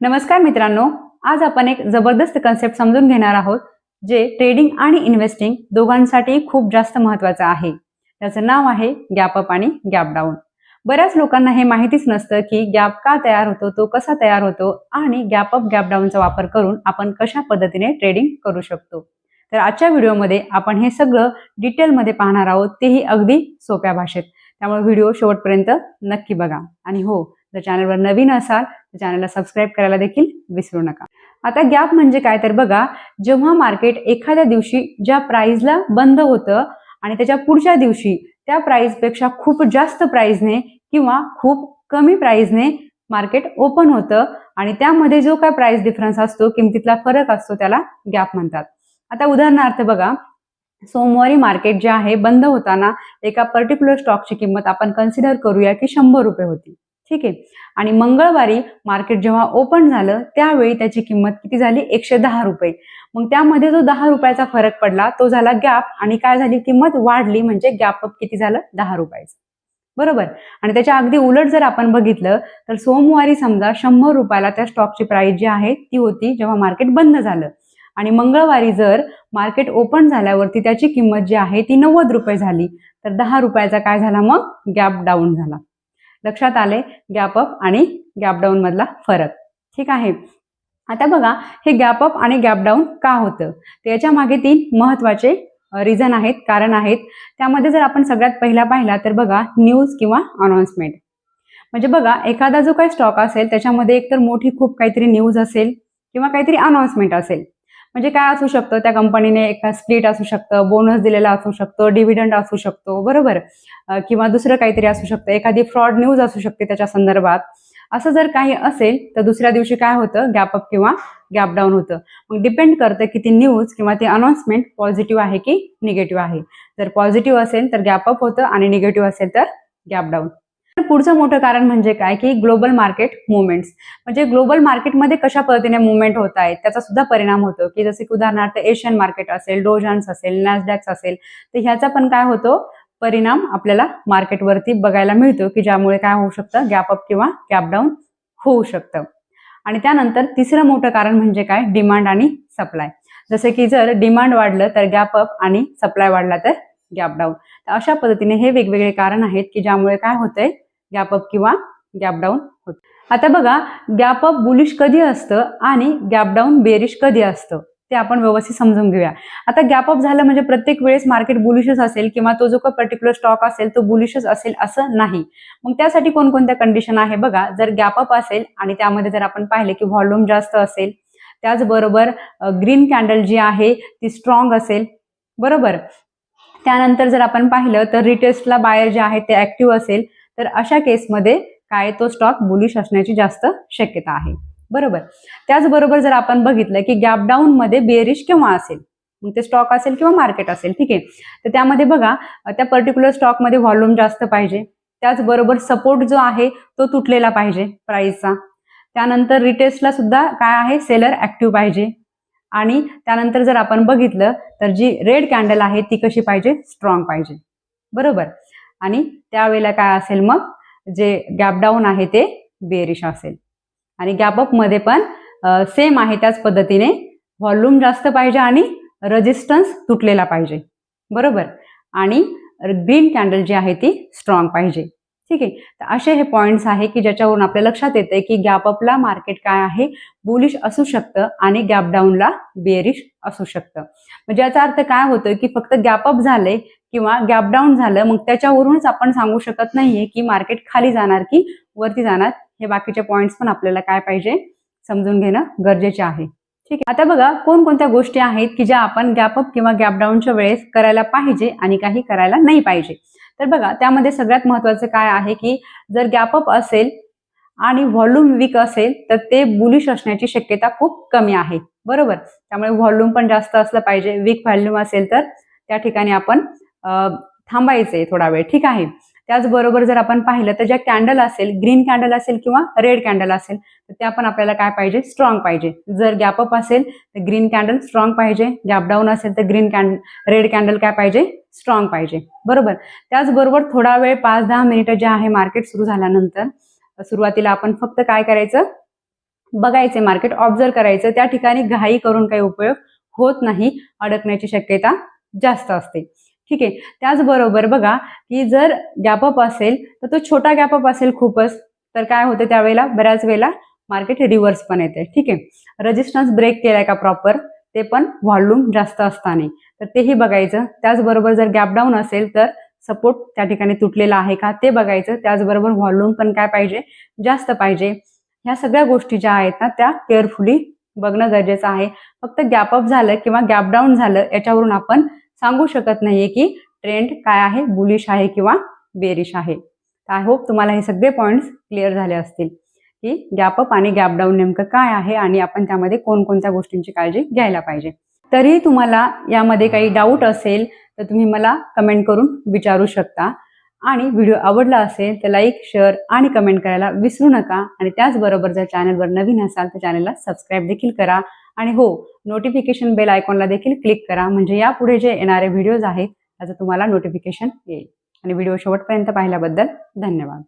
नमस्कार मित्रांनो आज आपण एक जबरदस्त कन्सेप्ट समजून घेणार आहोत जे ट्रेडिंग आणि इन्व्हेस्टिंग दोघांसाठी खूप जास्त महत्वाचं आहे. त्याचं नाव आहे गॅप अप आणि गॅप डाऊन बऱ्याच लोकांना हे माहितीच नसतं की गॅप का तयार होतो तो कसा तयार होतो आणि गॅप अप गॅप डाऊनचा वापर करून आपण कशा पद्धतीने ट्रेडिंग करू शकतो. तर आजच्या व्हिडिओमध्ये आपण हे सगळं डिटेलमध्ये पाहणार आहोत तेही अगदी सोप्या भाषेत. त्यामुळे व्हिडिओ शेवटपर्यंत नक्की बघा. आणि हो जर चॅनलवर नवीन असाल चॅनलला सबस्क्राईब करायला देखील विसरू नका. आता गॅप म्हणजे काय? तर बघा जेव्हा मार्केट एखाद्या दिवशी ज्या प्राइसला बंद होतं आणि त्याच्या पुढच्या दिवशी त्या प्राइसपेक्षा खूप जास्त प्राइसने किंवा खूप कमी प्राइसने मार्केट ओपन होतं आणि त्यामध्ये जो काय प्राइस डिफरन्स असतो किमतीतला फरक असतो त्याला गॅप म्हणतात. आता उदाहरणार्थ बघा सोमवारी मार्केट जे आहे बंद होताना एका पर्टिक्युलर स्टॉकची किंमत आपण कन्सिडर करूया की शंभर रुपये होती. ठीक आहे. आणि मंगळवारी मार्केट जेव्हा ओपन झालं त्यावेळी त्याची किंमत किती झाली? एकशे दहा रुपये. मग त्यामध्ये जो दहा रुपयाचा फरक पडला तो झाला गॅप आणि काय झाली किंमत? वाढली म्हणजे गॅप अप किती झालं? दहा रुपयाचं. बरोबर? आणि त्याच्या अगदी उलट जर आपण बघितलं तर सोमवारी समजा शंभर रुपयाला त्या स्टॉकची प्राइस जी आहे ती होती जेव्हा मार्केट बंद झालं. आणि मंगळवारी जर मार्केट ओपन झाल्यावरती त्याची किंमत जी आहे ती नव्वद रुपये झाली. तर दहा रुपयाचा काय झाला मग? गॅप डाऊन झाला. लक्षात आले गॅप अप आणि गॅप डाऊन मधला फरक. ठीक आहे? आता बघा हे गॅप अप आणि गॅप डाऊन का होतं? त्याच्यामागे तीन महत्त्वाचे रिझन आहेत कारण आहेत. त्यामध्ये जर आपण सगळ्यात पहिला पाहिला तर बघा न्यूज किंवा अनाउन्समेंट म्हणजे बघा एखादा जो काही स्टॉक असेल त्याच्यामध्ये एकतर मोठी खूप काहीतरी न्यूज असेल किंवा काहीतरी अनाउन्समेंट असेल. म्हणजे काय असू शकतं? त्या कंपनीने एका स्प्लिट असू शकतं बोनस दिलेला असू शकतो डिव्हिडंड असू शकतो बरोबर? किंवा दुसरं काहीतरी असू शकतं. एखादी फ्रॉड न्यूज असू शकते त्याच्या संदर्भात. असं जर काही असेल तर दुसऱ्या दिवशी काय होतं? गॅप अप किंवा गॅप डाऊन होतं. मग डिपेंड करतं की ती न्यूज किंवा ती अनाउन्समेंट पॉझिटिव्ह आहे की निगेटिव्ह आहे. जर पॉझिटिव्ह असेल तर गॅप अप होतं आणि निगेटिव्ह असेल तर गॅप डाऊन पुढचं मोठं कारण म्हणजे काय? की ग्लोबल मार्केट मुवमेंट्स म्हणजे ग्लोबल मार्केटमध्ये कशा पद्धतीने मुवमेंट होत आहेत? त्याचा सुद्धा परिणाम होतो. की जसे की उदाहरणार्थ एशियन मार्केट असेल डोजान्स असेल नॅसडॅक्स असेल तर ह्याचा पण काय होतो? परिणाम आपल्याला मार्केटवरती बघायला मिळतो की ज्यामुळे काय होऊ शकतं? गॅप अप किंवा गॅप डाऊन होऊ शकतं. आणि त्यानंतर तिसरं मोठं कारण म्हणजे काय? डिमांड आणि सप्लाय जसे की जर डिमांड वाढलं तर गॅप अप आणि सप्लाय वाढला तर गॅप डाऊन तर अशा पद्धतीने हे वेगवेगळे कारण आहेत की ज्यामुळे काय होतंय? गॅप अप किंवा गॅप डाऊन होत. आता बघा गॅप अप बुलिश कधी असतं आणि गॅप डाऊन बेरिश कधी असतं ते आपण व्यवस्थित समजून घेऊया. आता गॅप अप झालं म्हणजे प्रत्येक वेळेस मार्केट बुलिशच असेल किंवा तो जो काही पर्टिक्युलर स्टॉक असेल तो बुलिशच असेल असं नाही. मग त्यासाठी कोणकोणत्या कंडिशन आहे बघा जर गॅप अप असेल आणि त्यामध्ये जर आपण पाहिले की व्हॉल्यूम जास्त असेल त्याचबरोबर ग्रीन कॅन्डल जी आहे ती स्ट्रॉंग असेल बरोबर? त्यानंतर जर आपण पाहिलं तर रिटेस्टला बायर जे आहे ते ऍक्टिव्ह असेल. तर अशा केसमध्ये काय तो स्टॉक बुलिश असण्याची जास्त शक्यता आहे. बरोबर? त्याचबरोबर जर आपण बघितलं की गॅप डाऊन मध्ये बेरिश केव्हा असेल? मग ते स्टॉक असेल किंवा मार्केट असेल ठीक आहे? तर त्यामध्ये बघा त्या पर्टिक्युलर स्टॉकमध्ये व्हॉल्यूम जास्त पाहिजे. त्याचबरोबर सपोर्ट जो आहे तो तुटलेला पाहिजे प्राईसचा त्यानंतर रिटेस्टला सुद्धा काय आहे? सेलर ऍक्टिव्ह पाहिजे. आणि त्यानंतर जर आपण बघितलं तर जी रेड कॅन्डल आहे ती कशी पाहिजे? स्ट्रॉंग पाहिजे. बरोबर? आणि त्यावेळेला काय असेल मग? जे गॅप डाऊन आहे ते बेरिश असेल. आणि गॅपअपमध्ये पण सेम आहे त्याच पद्धतीने व्हॉल्यूम जास्त पाहिजे आणि रजिस्टन्स तुटलेला पाहिजे. बरोबर? आणि ग्रीन कॅन्डल जी आहे ती स्ट्रॉंग पाहिजे. ठीक आहे? तर असे हे पॉईंट्स आहे की ज्याच्यावरून आपल्या लक्षात येते की गॅप अपला मार्केट काय आहे? बुलिश असू शकतं आणि गॅप डाऊनला बेरिश असू शकतं. म्हणजे याचा अर्थ काय होतं की फक्त गॅप अप झाले किंवा गॅप डाऊन झालं मग त्याच्यावरूनच आपण सांगू शकत नाहीये की मार्केट खाली जाणार की वरती जाणार. हे बाकीचे पॉईंट्स पण आपल्याला काय पाहिजे? समजून घेणं गरजेचे आहे. ठीक आहे? आता बघा कोणकोणत्या गोष्टी आहेत की ज्या आपण गॅप अप किंवा गॅप डाऊनच्या वेळेस करायला पाहिजे आणि काही करायला नाही पाहिजे? तर बघा त्यामध्ये सगळ्यात महत्वाचं काय आहे की जर गॅपअप असेल आणि व्हॉल्यूम वीक असेल तर ते बुलिश असण्याची शक्यता खूप कमी आहे. बरोबर? त्यामुळे व्हॉल्यूम पण जास्त असलं पाहिजे वीक व्हॉल्यूम असेल तर त्या ठिकाणी आपण थांबायचंय थोडा वेळ. ठीक आहे? त्याचबरोबर जर आपण पाहिलं तर ज्या कॅन्डल असेल ग्रीन कॅन्डल असेल किंवा रेड कॅन्डल असेल तर त्या पण आपल्याला काय पाहिजे? स्ट्रॉंग पाहिजे. जर गॅप अप असेल तर ग्रीन कॅन्डल स्ट्रॉंग पाहिजे. गॅप डाऊन असेल तर ग्रीन कॅन्ड रेड कॅन्डल काय पाहिजे? स्ट्रॉंग पाहिजे. बरोबर? त्याचबरोबर थोडा वेळ पाच दहा मिनिटं जे आहे मार्केट सुरू झाल्यानंतर सुरुवातीला आपण फक्त काय करायचं? बघायचे मार्केट ऑब्झर्व करायचं. त्या ठिकाणी घाई करून काही उपयोग होत नाही अडकण्याची शक्यता जास्त असते. ठीक आहे? त्याचबरोबर बघा की जर गॅपअप असेल तर तो छोटा गॅपअप असेल खूपच तर काय होते त्यावेळेला? बऱ्याच वेळेला मार्केट रिव्हर्स पण येते. ठीक आहे? रजिस्टन्स ब्रेक केलाय का प्रॉपर ते पण व्हॉल्यूम जास्त असताना. तर तेही बघायचं. त्याचबरोबर जर गॅप डाऊन असेल तर सपोर्ट त्या ठिकाणी तुटलेला आहे का? ते बघायचं. त्याचबरोबर व्हॉल्यूम पण काय पाहिजे? जास्त पाहिजे. ह्या सगळ्या गोष्टी ज्या आहेत ना त्या केअरफुली बघणं गरजेचं आहे. फक्त गॅप अप झालं किंवा गॅप डाऊन झालं याच्यावरून आपण सांगू शकत नाहीये की ट्रेंड काय आहे? बुलिश आहे किंवा बेरिश आहे. आय होप तुम्हाला हे सगळे पॉईंट्स क्लिअर झाले असतील. की गॅप अप आणि गॅप डाऊन नेमकं काय आहे आणि आपण त्यामध्ये कोणकोणत्या गोष्टींची काळजी घ्यायला पाहिजे. तरी तुम्हाला यामध्ये काही डाऊट असेल तर तुम्ही मला कमेंट करून विचारू शकता. आणि व्हिडिओ आवडला असेल तर लाईक शेअर आणि कमेंट करायला विसरू नका. आणि त्याचबरोबर जर चॅनलवर नवीन असाल तर चॅनलला सबस्क्राईब देखील करा. आणि हो नोटिफिकेशन बेल आयकॉनला देखील क्लिक करा. म्हणजे यापुढे जे येणारे व्हिडिओज आहेत त्याचं तुम्हाला नोटिफिकेशन येईल. आणि व्हिडिओ शेवटपर्यंत पाहिल्याबद्दल धन्यवाद.